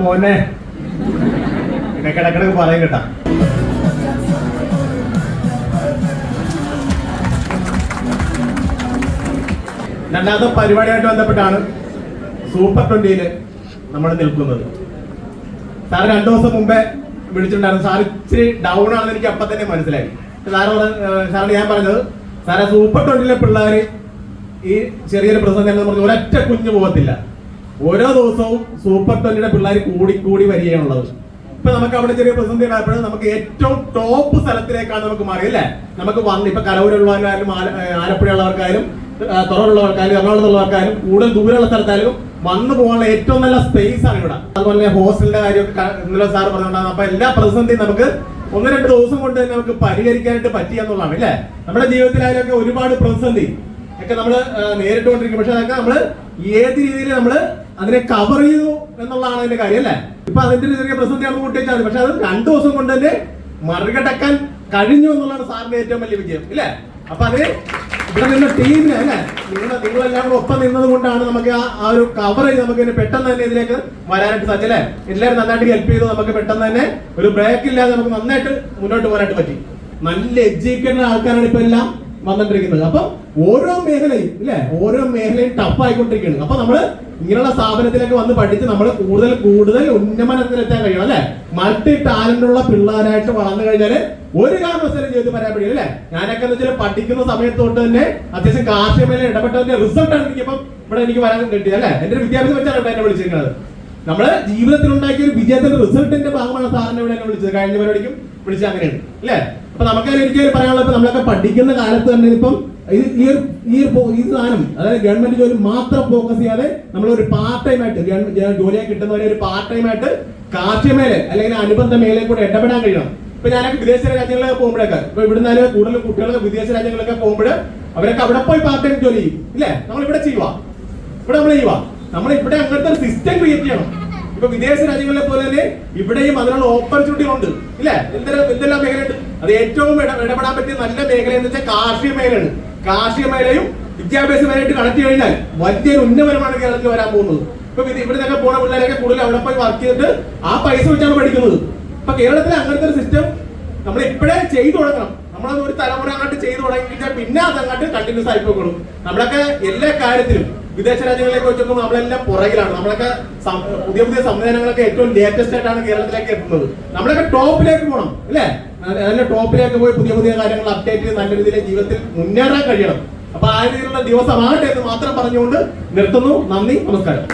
മോനെ. ഇടക്കിടക്കിടക്ക് പറയും കേട്ടാ. രണ്ടാമത്തെ പരിപാടിയായിട്ട് ബന്ധപ്പെട്ടാണ് സൂപ്പർ ട്വന്റിയിൽ നമ്മൾ നിൽക്കുന്നത്. സാർ രണ്ടു ദിവസം മുമ്പേ വിളിച്ചിട്ടുണ്ടായിരുന്നു. സാർ ഇച്ചിരി ഡൗൺ ആണെന്ന് എനിക്ക് അപ്പൊ തന്നെ മനസ്സിലായി. സാറ് സാറിന് ഞാൻ പറഞ്ഞത് സാറെ സൂപ്പർ ട്വന്റിയിലെ പിള്ളേര് ഈ ചെറിയൊരു പ്രസംഗം പറഞ്ഞ് ഒരൊറ്റ കുഞ്ഞു പോകത്തില്ല. ഓരോ ദിവസവും സൂപ്പർ ട്വന്റിയുടെ പിള്ളേർ കൂടി കൂടി വരികയാണുള്ളത്. ഇപ്പൊ നമുക്ക് അവിടെ ചെറിയ പ്രതിസന്ധി ഉണ്ടായപ്പോഴും നമുക്ക് ഏറ്റവും ടോപ്പ് സ്ഥലത്തിലേക്കാണ് നമുക്ക് മാറി അല്ലേ? നമുക്ക് വന്ന് ഇപ്പൊ കലവൂരുള്ളവരായാലും ആലപ്പുഴ ഉള്ളവർക്കായാലും തുറവുള്ളവർക്കായാലും എറണാകുളത്തുള്ളവർക്കായാലും കൂടുതൽ ദൂരമുള്ള സ്ഥലത്തായാലും വന്നു പോകാനുള്ള ഏറ്റവും നല്ല സ്പേസ് ആണ് ഇവിടെ. അതുപോലെ തന്നെ ഹോസ്റ്റലിന്റെ കാര്യമൊക്കെ ഇന്നലെ സാർ പറഞ്ഞിട്ടുണ്ടാകും അപ്പൊ എല്ലാ പ്രതിസന്ധിയും നമുക്ക് ഒന്ന് രണ്ട് ദിവസം കൊണ്ട് തന്നെ നമുക്ക് പരിഹരിക്കാനായിട്ട് പറ്റിയ എന്നുള്ളതാണ് അല്ലേ? നമ്മുടെ ജീവിതത്തിലായാലൊക്കെ ഒരുപാട് പ്രതിസന്ധി ഒക്കെ നമ്മൾ നേരിട്ടുകൊണ്ടിരിക്കും. പക്ഷെ അതൊക്കെ നമ്മൾ ഏത് രീതിയിൽ നമ്മൾ അതിനെ കവർ ചെയ്തു എന്നുള്ളതാണ് അതിന്റെ കാര്യം അല്ലേ? ഇപ്പൊ അതിന്റെ ചെറിയ പ്രതിസന്ധിയാണ് കൂട്ടിവെച്ചാൽ മതി. പക്ഷെ അത് രണ്ടു ദിവസം കൊണ്ട് തന്നെ മറികടക്കാൻ കഴിഞ്ഞു എന്നുള്ളതാണ് സാറിന്റെ ഏറ്റവും വലിയ വിജയം ഇല്ലേ? അപ്പൊ അത് ഇവിടെ നിന്ന ടീമിന് അല്ലെ? നിങ്ങൾ നിങ്ങളെല്ലാം കൂടെ ഒപ്പം നിന്നത് കൊണ്ടാണ് നമുക്ക് ആ ഒരു കവർ ചെയ്ത് നമുക്ക് പെട്ടെന്ന് തന്നെ ഇതിലേക്ക് വരാനായിട്ട് സാധിച്ചു അല്ലെ? എല്ലാവരും നന്നായിട്ട് ഹെൽപ്പ് ചെയ്തു നമുക്ക് പെട്ടെന്ന് തന്നെ ഒരു ബ്രേക്ക് ഇല്ലാതെ നമുക്ക് നന്നായിട്ട് മുന്നോട്ട് പോകാനായിട്ട് പറ്റി. നല്ല എഡ്യൂക്കേറ്റഡ് ആൾക്കാരാണ് ഇപ്പൊ എല്ലാം. വന്നിട്ടിരിക്കുന്നത് അപ്പൊ ഓരോ മേഖലയും അല്ലെ ഓരോ മേഖലയും ടഫ് ആയിക്കൊണ്ടിരിക്കുകയാണ്. അപ്പൊ നമ്മൾ ഇങ്ങനെയുള്ള സ്ഥാപനത്തിലേക്ക് വന്ന് പഠിച്ച് നമ്മൾ കൂടുതൽ കൂടുതൽ ഉന്നമനത്തിലെത്താൻ കഴിയണം അല്ലെ? മൾട്ടി ടാലന്റ് ഉള്ള പിള്ളേരായിട്ട് വളർന്നു കഴിഞ്ഞാൽ ഒരു കാരണവശാലും ചെയ്ത് പറയാൻ പറ്റില്ല അല്ലെ? ഞാനൊക്കെ എന്ന് വെച്ചാൽ പഠിക്കുന്ന സമയത്ത് തൊട്ട് തന്നെ അത്യാവശ്യം കാർഷിക മേഖല ഇടപെട്ടതിന്റെ ആണ് എനിക്കിപ്പം ഇവിടെ എനിക്ക് വരാൻ കിട്ടിയത് അല്ലെ? എന്റെ ഒരു വിദ്യാഭ്യാസം വെച്ചാണ് എന്നെ വിളിച്ചിരിക്കുന്നത്. നമ്മൾ ജീവിതത്തിൽ ഉണ്ടാക്കിയ ഒരു വിജയത്തിന്റെ റിസൾട്ടിന്റെ ഭാഗമാണ് സാറിനെ ഇവിടെ എന്നെ വിളിച്ചത്. കഴിഞ്ഞ പരിപാടിക്കും വിളിച്ചത് അങ്ങനെയാണ് അല്ലേ? അപ്പൊ നമുക്ക് ഒരിക്കലും പറയാനുള്ളത് നമ്മളൊക്കെ പഠിക്കുന്ന കാലത്ത് തന്നെ ഇപ്പം ഈ ഒരു ഈ ഈ സാധനം അതായത് ഗവൺമെന്റ് ജോലി മാത്രം ഫോക്കസ് ചെയ്യാതെ നമ്മൾ ഒരു പാർട്ട് ടൈം ആയിട്ട് ഗവൺമെന്റ് ജോ- ജോലിയെ കിട്ടുന്നവരെ ഒരു പാർട്ട് ടൈം ആയിട്ട് കാർഷിക മേഖല അല്ലെങ്കിൽ അനുബന്ധ മേഖലയിൽ കൂടെ ഇടപെടാൻ കഴിയണം. ഇപ്പൊ ഞാനൊക്കെ വിദേശ രാജ്യങ്ങളിലൊക്കെ പോകുമ്പോഴൊക്കെ ഇപ്പൊ ഇവിടുന്ന് കൂടുതൽ കുട്ടികളൊക്കെ വിദേശ രാജ്യങ്ങളൊക്കെ പോകുമ്പോൾ അവരൊക്കെ അവിടെ പോയി പാർട്ട് ടൈം ജോലി ചെയ്യും. ഇല്ലേ? നമ്മൾ ഇവിടെ ചെയ്യുക ഇവിടെ നമ്മൾ ചെയ്യുക നമ്മൾ ഇവിടെ അങ്ങനത്തെ സിസ്റ്റം ക്രിയേറ്റ് ചെയ്യണം. ഇപ്പൊ വിദേശ രാജ്യങ്ങളെ പോലെ തന്നെ ഇവിടെയും അതിനുള്ള ഓപ്പർച്യൂണിറ്റി ഉണ്ട്. ഇല്ല? എന്തെല്ലാം എന്തെല്ലാം മേഖലയുണ്ട്? അത് ഏറ്റവും ഇട- ഇടപെടാൻ പറ്റിയ നല്ല മേഖല എന്ന് വെച്ചാൽ കാർഷിക മേഖലയാണ്. കാർഷിക മേഖലയും വിദ്യാഭ്യാസ മേഖലയായിട്ട് കണക്ട് കഴിഞ്ഞാൽ വലിയൊരു ഉന്നമനമാണ് കേരളത്തിൽ വരാൻ പോകുന്നത്. ഇപ്പൊ ഇവിടെ നിന്നൊക്കെ പോണ പിള്ളേരൊക്കെ കൂടുതൽ അവിടെ പോയി വർക്ക് ചെയ്തിട്ട് ആ പൈസ വെച്ചാണ് പഠിക്കുന്നത്. ഇപ്പൊ കേരളത്തിൽ അങ്ങനത്തെ ഒരു സിസ്റ്റം നമ്മൾ ഇപ്പോഴേ ചെയ്തു തുടങ്ങണം. നമ്മളത് ഒരു തലമുറ അങ്ങോട്ട് ചെയ്തു തുടങ്ങി കഴിഞ്ഞാൽ പിന്നെ അതങ്ങോട്ട് കണ്ടിന്യൂസ് ആയി പോകണം. നമ്മളൊക്കെ എല്ലാ കാര്യത്തിലും വിദേശ രാജ്യങ്ങളിലേക്ക് വെച്ചപ്പോൾ നമ്മളെല്ലാം പുറകിലാണ്. നമ്മളൊക്കെ പുതിയ പുതിയ സംവിധാനങ്ങളൊക്കെ ഏറ്റവും ലേറ്റസ്റ്റ് ആയിട്ടാണ് കേരളത്തിലേക്ക് എത്തുന്നത്. നമ്മളൊക്കെ ടോപ്പിലേക്ക് പോകണം അല്ലേ? നല്ല ടോപ്പിലേക്ക് പോയി പുതിയ പുതിയ കാര്യങ്ങൾ അപ്ഡേറ്റ് ചെയ്ത് നല്ല രീതിയിൽ ജീവിതത്തിൽ മുന്നേറാൻ കഴിയണം. അപ്പൊ ആ രീതിയിലുള്ള ദിവസമാകട്ടെ എന്ന് മാത്രം പറഞ്ഞുകൊണ്ട് നിർത്തുന്നു. നന്ദി നമസ്കാരം.